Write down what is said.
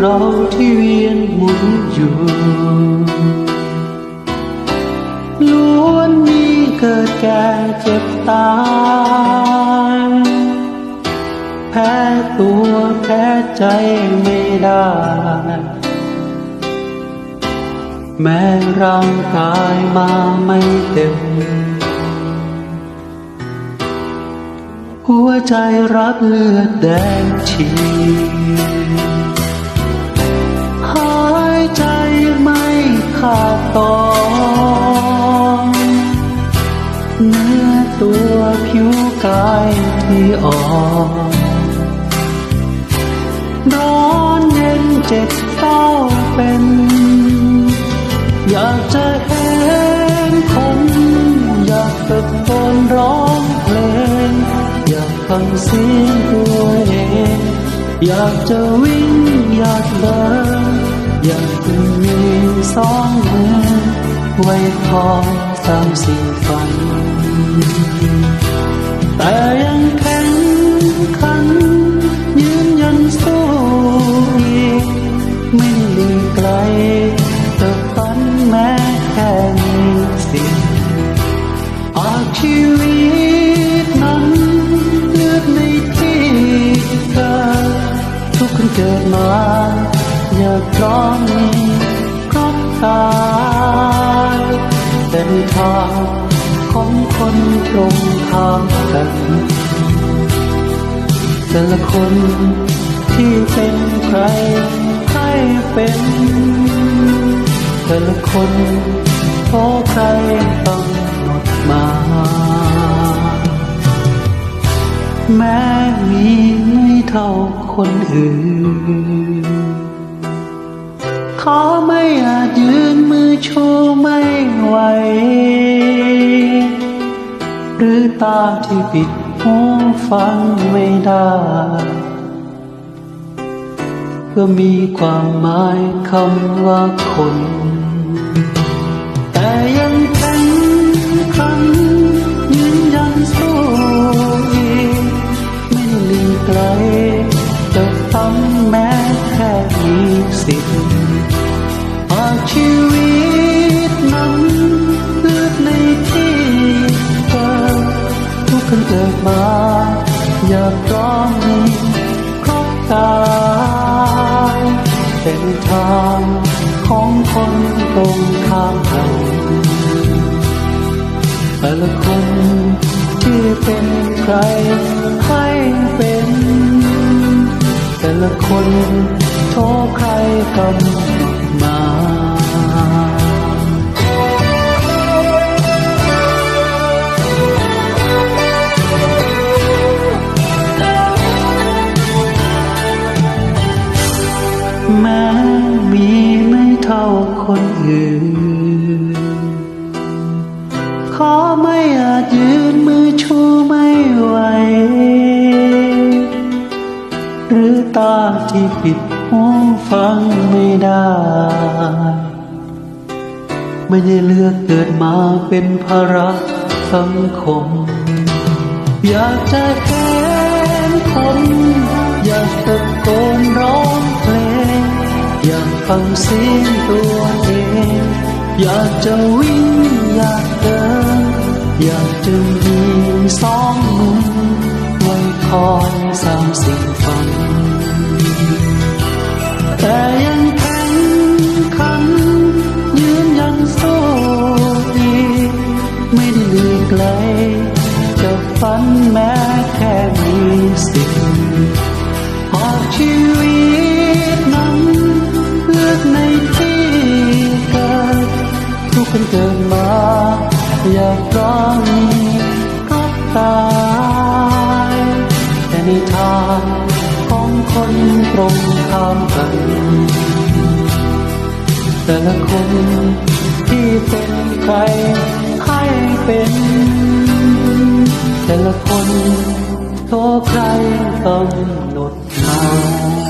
เราที่เวียนวนอยู่ล้วนมีเกิดแก่เจ็บตายแพ้ตัวแพ้ใจไม่ได้ แม้ร่างกายมาไม่เต็ม หัวใจรักเลือดแดงฉี ขาดตอนเนื้อตัวผิวกายที่อ่อนร้อนเย็นเจ็บเต้าเป็น อยากจะเห็นคนอยากตะโกนร้องเพลง อยากฟังเสียงตัวเองอยากจะวิ่งอยากเดินอยากจะมีสองมือ ไว้คอยตามสิ่งฝัน แต่ยังแข็งขัน ยืนยันสู้อีก ไม่ลีกไกลจะฝันแม้แค่มีสิ่งอาชีวิตนั้นเลือดในที่เกิดทุกคนเกิดมา เป็นทางของคนตรงข้ามกันแต่ละคนที่เป็นใครให้เป็นแต่ละคนเพราะใครต้องหมดมา แม้มีไม่เท่าคนอื่น ขอไม่อาจยืนมือชูไม่ ไหวหรือตาที่ปิดหูฟังไม่ได้ก็มีความหมายคำว่าคน แต่ยังแข็งขัน ทุกคนเกิดมา อยากร้องมีครอบกายเป็นทางของคนตรงข้ามกันแต่ละคนที่เป็นใครให้เป็น แต่ละคนโทษใครกำ คนอื่น ขอไม่อาจยืนมือชูไม่ไหว หรือตาที่ปิดหูฟังไม่ได้ ไม่ได้เลือกเกิดมาเป็นภาระสังคม อยากจะเห็นคน เสียงตัวเอง อยากจะวิ่งอยากเดิน อยากจะมีสองมือไว้คอยสร้างสิ่งฝัน แต่ยังแข็ง ทุกคนเกิดมา อยากร้องมีก็ตายแต่ในทางของคนตรงข้ามกันแต่ละคนที่เป็นใครให้เป็น แต่ละคนโทษใครกำหนดมา